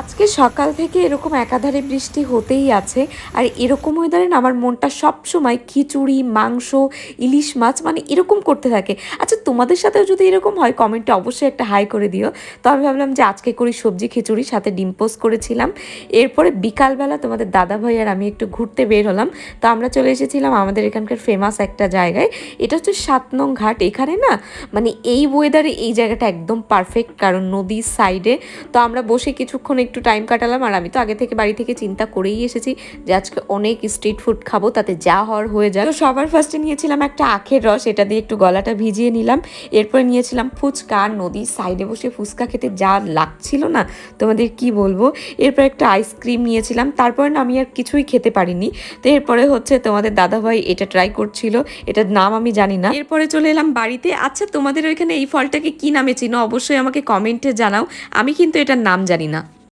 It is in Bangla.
আজকে সকাল থেকে এরকম একাধারে বৃষ্টি হতেই আছে, আর এরকম ওয়েদারে না আমার মনটা সবসময় খিচুড়ি, মাংস, ইলিশ মাছ মানে এরকম করতে থাকে। আচ্ছা তোমাদের সাথেও যদি এরকম হয় কমেন্টে অবশ্যই একটা হাই করে দিও। তো আমি ভাবলাম যে আজকে করি সবজি খিচুড়ি, সাথে ডিম পোস্ট করেছিলাম। এরপরে বিকালবেলা তোমাদের দাদা ভাই আর আমি একটু ঘুরতে বের হলাম। তো আমরা চলে এসেছিলাম আমাদের এখানকার ফেমাস একটা জায়গায়। এটা হচ্ছে সাত নং ঘাট। এখানে না মানে এই ওয়েদারে এই জায়গাটা একদম পারফেক্ট কারণ নদীর সাইডে তো আমরা বসে কিছুক্ষণ একটু টাইম কাটালাম আর আমি তো আগে থেকে বাড়ি থেকে চিন্তা করেই এসেছি যে আজকে অনেক স্ট্রিট ফুড খাব, তাতে যা হওয়ার হয়ে যায় তো সবার ফার্স্টে নিয়েছিলাম একটা আখের রস। এটা দিয়ে একটু গলাটা ভিজিয়ে নিলাম। এরপরে নিয়েছিলাম ফুচকা। আর নদীর সাইডে বসে ফুচকা খেতে যা লাগছিল না, তোমাদের কি বলব? এরপর একটা আইসক্রিম নিয়েছিলাম। তারপরে না আমি আর কিছুই খেতে পারিনি। তো এরপরে হচ্ছে তোমাদের দাদাভাই এটা ট্রাই করছিল। এটার নাম আমি জানি না। এরপরে চলে এলাম বাড়িতে। আচ্ছা তোমাদের ওইখানে এই ফলটাকে কি নামে চিনো? অবশ্যই আমাকে কমেন্টে জানাও। আমি কিন্তু এটার নাম জানি না।